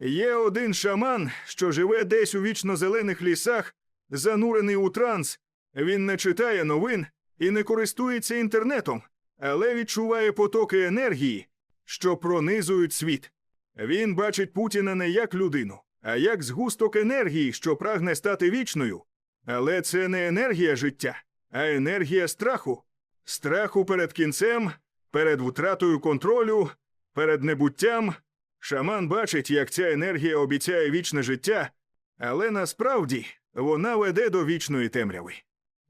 Є один шаман, що живе десь у вічно-зелених лісах, занурений у транс. Він не читає новин і не користується інтернетом, але відчуває потоки енергії, що пронизують світ. Він бачить Путіна не як людину, а як згусток енергії, що прагне стати вічною. Але це не енергія життя, а енергія страху. Страху перед кінцем, перед втратою контролю, перед небуттям. Шаман бачить, як ця енергія обіцяє вічне життя, але насправді вона веде до вічної темряви.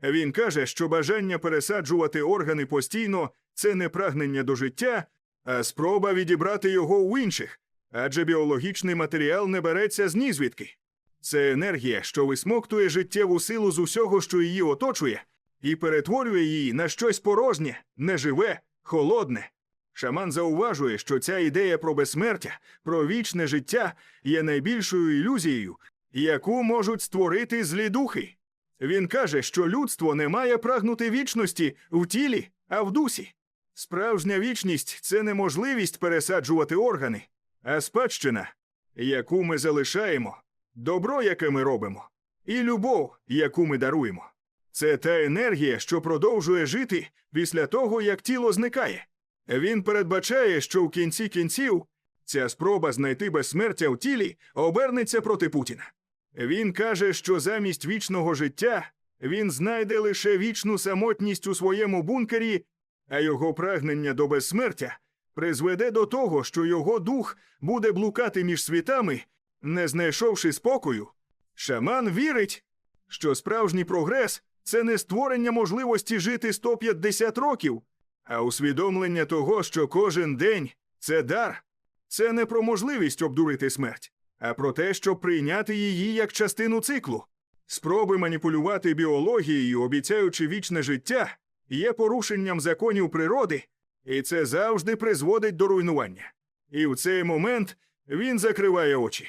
Він каже, що бажання пересаджувати органи постійно це не прагнення до життя, а спроба відібрати його у інших, адже біологічний матеріал не береться з нізвідки. Це енергія, що висмоктує життєву силу з усього, що її оточує, і перетворює її на щось порожнє, неживе, холодне. Шаман зауважує, що ця ідея про безсмертя, про вічне життя є найбільшою ілюзією, яку можуть створити злі духи. Він каже, що людство не має прагнути вічності в тілі, а в дусі. Справжня вічність це не можливість пересаджувати органи, а спадщина, яку ми залишаємо, добро, яке ми робимо, і любов, яку ми даруємо. Це та енергія, що продовжує жити після того, як тіло зникає. Він передбачає, що в кінці кінців ця спроба знайти безсмертя в тілі обернеться проти Путіна. Він каже, що замість вічного життя він знайде лише вічну самотність у своєму бункері, а його прагнення до безсмертя призведе до того, що його дух буде блукати між світами, не знайшовши спокою. Шаман вірить, що справжній прогрес це не створення можливості жити 150 років, а усвідомлення того, що кожен день це дар, це не про можливість обдурити смерть, а про те, щоб прийняти її як частину циклу. Спроби маніпулювати біологією, обіцяючи вічне життя, є порушенням законів природи, і це завжди призводить до руйнування. І в цей момент він закриває очі.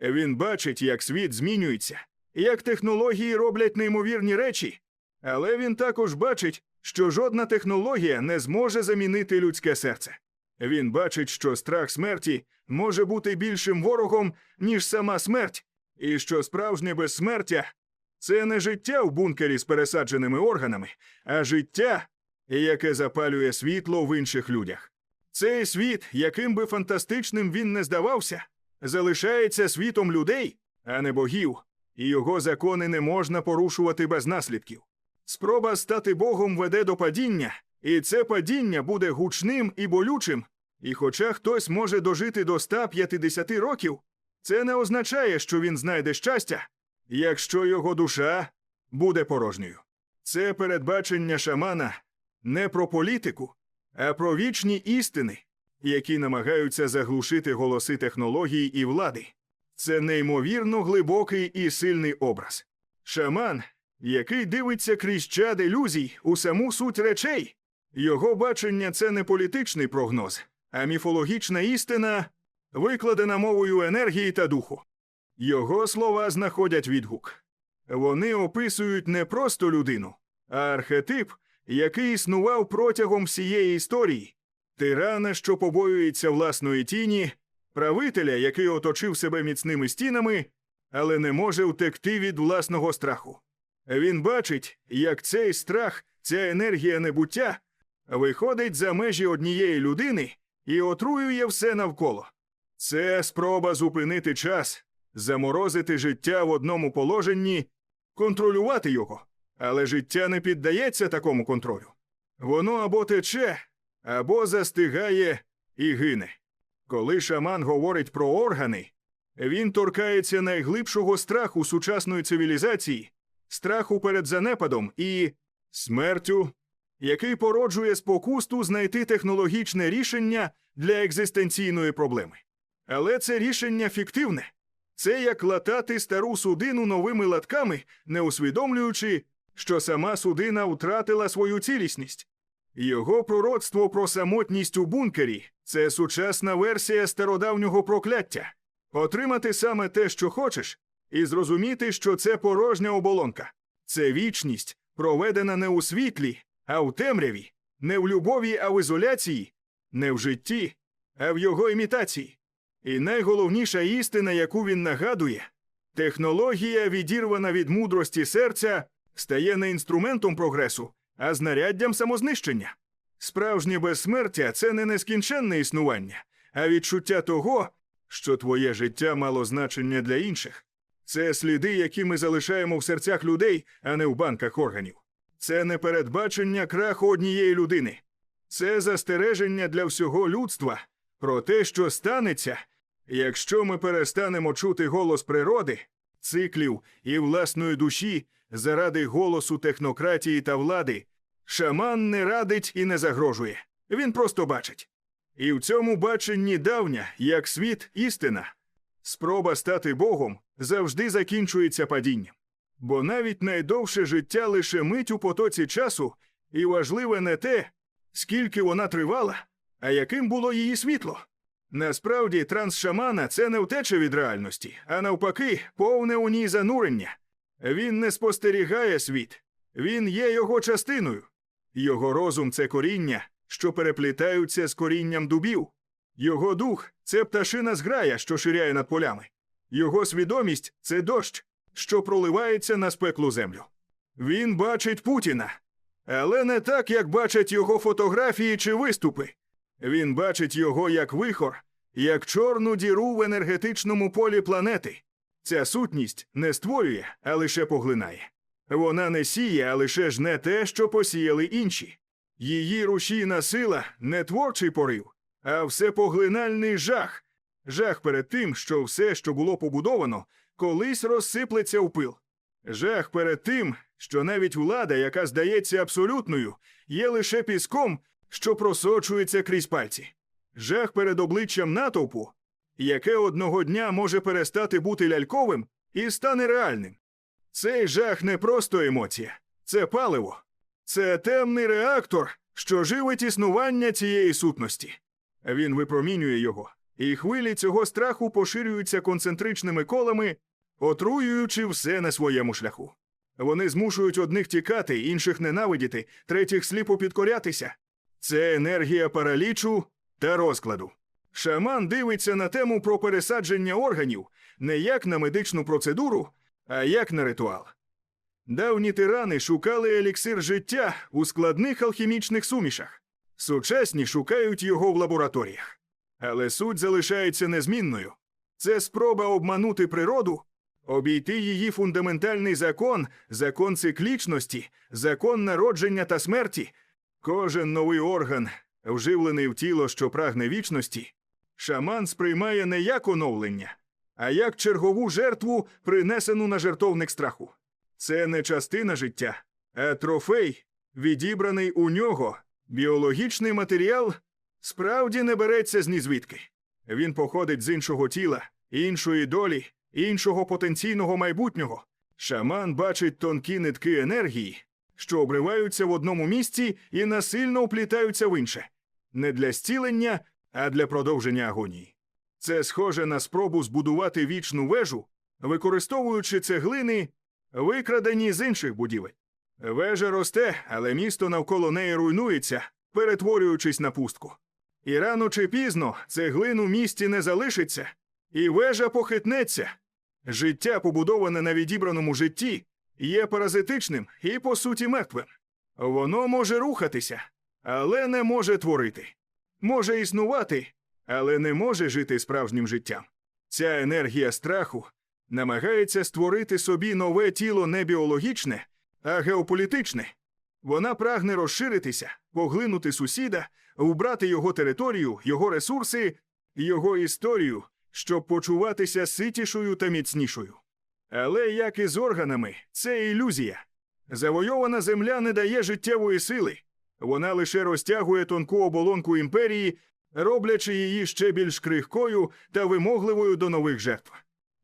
Він бачить, як світ змінюється, як технології роблять неймовірні речі, але він також бачить, що жодна технологія не зможе замінити людське серце. Він бачить, що страх смерті може бути більшим ворогом, ніж сама смерть, і що справжнє безсмертя це не життя в бункері з пересадженими органами, а життя, яке запалює світло в інших людях. Цей світ, яким би фантастичним він не здавався, залишається світом людей, а не богів, і його закони не можна порушувати без наслідків. Спроба стати Богом веде до падіння, і це падіння буде гучним і болючим. І хоча хтось може дожити до 150 років, це не означає, що він знайде щастя, якщо його душа буде порожньою. Це передбачення шамана не про політику, а про вічні істини, які намагаються заглушити голоси технологій і влади. Це неймовірно глибокий і сильний образ. Шаман, який дивиться крізь чад ілюзій у саму суть речей. Його бачення це не політичний прогноз, а міфологічна істина, викладена мовою енергії та духу. Його слова знаходять відгук. Вони описують не просто людину, а архетип, який існував протягом всієї історії, тирана, що побоюється власної тіні, правителя, який оточив себе міцними стінами, але не може втекти від власного страху. Він бачить, як цей страх, ця енергія небуття виходить за межі однієї людини і отруює все навколо. Це спроба зупинити час, заморозити життя в одному положенні, контролювати його. Але життя не піддається такому контролю. Воно або тече, або застигає і гине. Коли шаман говорить про органи, він торкається найглибшого страху сучасної цивілізації, страху перед занепадом і смертю, який породжує спокусту знайти технологічне рішення для екзистенційної проблеми. Але це рішення фіктивне. Це як латати стару судину новими латками, не усвідомлюючи, що сама судина втратила свою цілісність. Його пророцтво про самотність у бункері це сучасна версія стародавнього прокляття отримати саме те, що хочеш, і зрозуміти, що це порожня оболонка. Це вічність, проведена не у світлі, а в темряві, не в любові, а в ізоляції, не в житті, а в його імітації. І найголовніша істина, яку він нагадує, технологія, відірвана від мудрості серця, стає не інструментом прогресу, а знаряддям самознищення. Справжнє безсмертя це не нескінченне існування, а відчуття того, що твоє життя мало значення для інших. Це сліди, які ми залишаємо в серцях людей, а не в банках органів. Це не передбачення краху однієї людини. Це застереження для всього людства про те, що станеться, якщо ми перестанемо чути голос природи, циклів і власної душі заради голосу технократії та влади. Шаман не радить і не загрожує. Він просто бачить. І в цьому баченні давня, як світ, істина. Спроба стати Богом завжди закінчується падінням. Бо навіть найдовше життя лише мить у потоці часу, і важливе не те, скільки вона тривала, а яким було її світло. Насправді, транс шамана це не втеча від реальності, а навпаки, повне у ній занурення. Він не спостерігає світ, він є його частиною. Його розум це коріння, що переплітаються з корінням дубів. Його дух це пташина зграя, що ширяє над полями. Його свідомість це дощ, що проливається на спеклу землю. Він бачить Путіна, але не так, як бачать його фотографії чи виступи. Він бачить його як вихор, як чорну діру в енергетичному полі планети. Ця сутність не створює, а лише поглинає. Вона не сіє, а лише жне те, що посіяли інші. Її рушійна сила не творчий порив, а всепоглинальний жах, жах перед тим, що все, що було побудовано, колись розсиплеться в пил. Жах перед тим, що навіть влада, яка здається абсолютною, є лише піском, що просочується крізь пальці. Жах перед обличчям натовпу, яке одного дня може перестати бути ляльковим і стане реальним. Цей жах не просто емоція, це паливо, це темний реактор, що живить існування цієї сутності. Він випромінює його, і хвилі цього страху поширюються концентричними колами, отруюючи все на своєму шляху. Вони змушують одних тікати, інших ненавидіти, третіх сліпо підкорятися. Це енергія паралічу та розкладу. Шаман дивиться на тему про пересадження органів не як на медичну процедуру, а як на ритуал. Давні тирани шукали еліксир життя у складних алхімічних сумішах. Сучасні шукають його в лабораторіях. Але суть залишається незмінною. Це спроба обманути природу, обійти її фундаментальний закон, закон циклічності, закон народження та смерті. Кожен новий орган, вживлений в тіло, що прагне вічності, шаман сприймає не як оновлення, а як чергову жертву, принесену на жертовник страху. Це не частина життя, а трофей, відібраний у нього. Біологічний матеріал справді не береться з нізвідки. Він походить з іншого тіла, іншої долі, іншого потенційного майбутнього. Шаман бачить тонкі нитки енергії, що обриваються в одному місці і насильно вплітаються в інше. Не для зцілення, а для продовження агонії. Це схоже на спробу збудувати вічну вежу, використовуючи цеглини, викрадені з інших будівель. Вежа росте, але місто навколо неї руйнується, перетворюючись на пустку. І рано чи пізно цеглин у місті не залишиться, і вежа похитнеться. Життя, побудоване на відібраному житті, є паразитичним і, по суті, мертвим. Воно може рухатися, але не може творити. Може існувати, але не може жити справжнім життям. Ця енергія страху намагається створити собі нове тіло не біологічне, а геополітичне. Вона прагне розширитися, поглинути сусіда, вбрати його територію, його ресурси, його історію, щоб почуватися ситішою та міцнішою. Але як і з органами, це ілюзія. Завойована земля не дає життєвої сили, вона лише розтягує тонку оболонку імперії, роблячи її ще більш крихкою та вимогливою до нових жертв.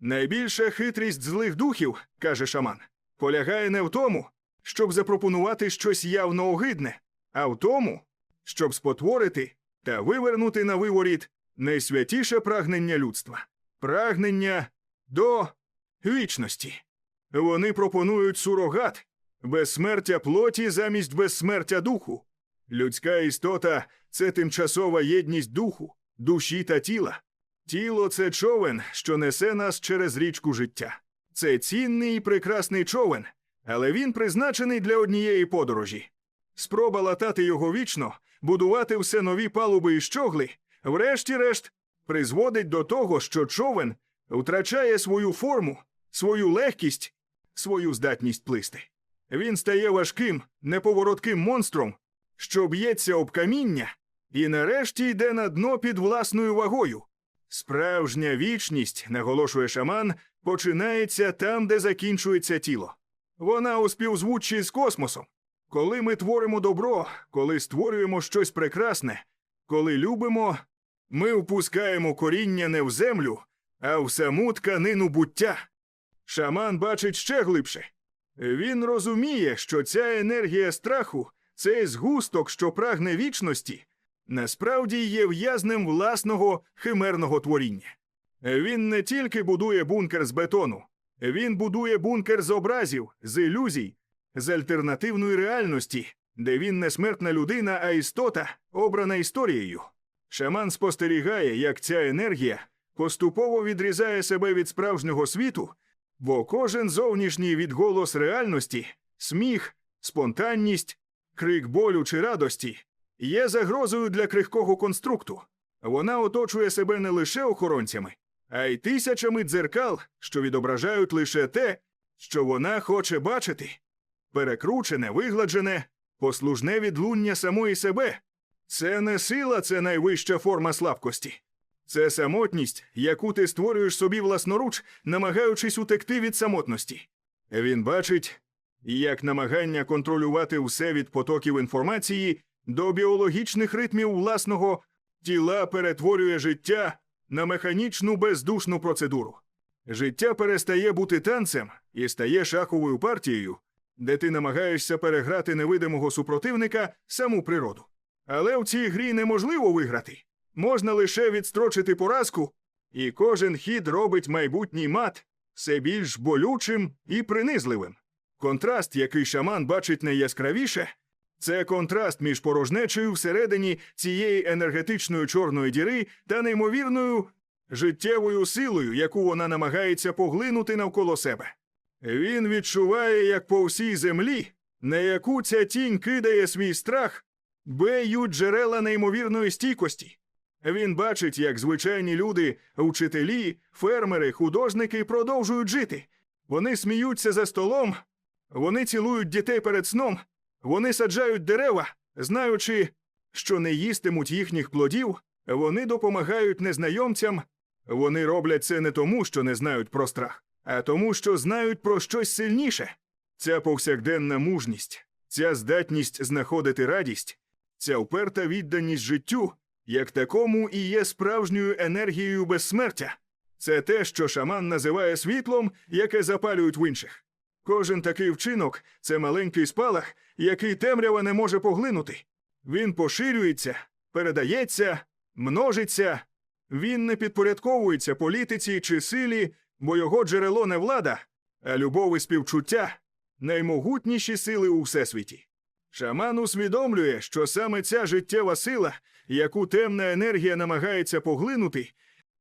Найбільша хитрість злих духів, каже шаман, полягає не в тому, щоб запропонувати щось явно огидне, а в тому, щоб спотворити та вивернути на виворіт найсвятіше прагнення людства прагнення до вічності. Вони пропонують сурогат, безсмертя плоті замість безсмертя духу. Людська істота це тимчасова єдність духу, душі та тіла. Тіло це човен, що несе нас через річку життя. Це цінний і прекрасний човен, але він призначений для однієї подорожі. Спроба латати його вічно, будувати все нові палуби і щогли, врешті-решт, призводить до того, що човен втрачає свою форму, свою легкість, свою здатність плисти. Він стає важким, неповоротким монстром, що б'ється об каміння і нарешті йде на дно під власною вагою. Справжня вічність, наголошує шаман, починається там, де закінчується тіло. Вона у співзвуччі з космосом. Коли ми творимо добро, коли створюємо щось прекрасне, коли любимо, ми впускаємо коріння не в землю, а в саму тканину буття. Шаман бачить ще глибше. Він розуміє, що ця енергія страху, цей згусток, що прагне вічності, насправді є в'язнем власного химерного творіння. Він не тільки будує бункер з бетону, він будує бункер з образів, з ілюзій, з альтернативної реальності, де він не смертна людина, а істота, обрана історією. Шаман спостерігає, як ця енергія поступово відрізає себе від справжнього світу, бо кожен зовнішній відголос реальності, сміх, спонтанність, крик болю чи радості є загрозою для крихкого конструкту. Вона оточує себе не лише охоронцями, а й тисячами дзеркал, що відображають лише те, що вона хоче бачити. Перекручене, вигладжене, послужне відлуння самої себе. Це не сила, це найвища форма слабкості. Це самотність, яку ти створюєш собі власноруч, намагаючись утекти від самотності. Він бачить, як намагання контролювати все від потоків інформації до біологічних ритмів власного тіла перетворює життя на механічну бездушну процедуру. Життя перестає бути танцем і стає шаховою партією, де ти намагаєшся переграти невидимого супротивника саму природу. Але в цій грі неможливо виграти. Можна лише відстрочити поразку, і кожен хід робить майбутній мат все більш болючим і принизливим. Контраст, який шаман бачить найяскравіше, це контраст між порожнечею всередині цієї енергетичної чорної діри та неймовірною життєвою силою, яку вона намагається поглинути навколо себе. Він відчуває, як по всій землі, на яку ця тінь кидає свій страх, беють джерела неймовірної стійкості. Він бачить, як звичайні люди, вчителі, фермери, художники продовжують жити. Вони сміються за столом, вони цілують дітей перед сном, вони саджають дерева, знаючи, що не їстимуть їхніх плодів, вони допомагають незнайомцям. Вони роблять це не тому, що не знають про страх, а тому, що знають про щось сильніше. Ця повсякденна мужність, ця здатність знаходити радість, ця вперта відданість життю, як такому і є справжньою енергією безсмертя. Це те, що шаман називає світлом, яке запалюють в інших. Кожен такий вчинок це маленький спалах, який темрява не може поглинути. Він поширюється, передається, множиться. Він не підпорядковується політиці чи силі, бо його джерело не влада, а любов і співчуття наймогутніші сили у всесвіті. Шаман усвідомлює, що саме ця життєва сила, яку темна енергія намагається поглинути,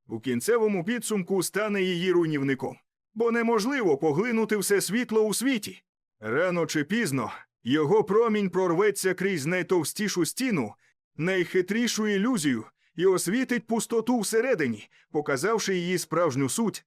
у кінцевому підсумку стане її руйнівником. Бо неможливо поглинути все світло у світі. Рано чи пізно його промінь прорветься крізь найтовстішу стіну, найхитрішу ілюзію і освітить пустоту всередині, показавши її справжню суть,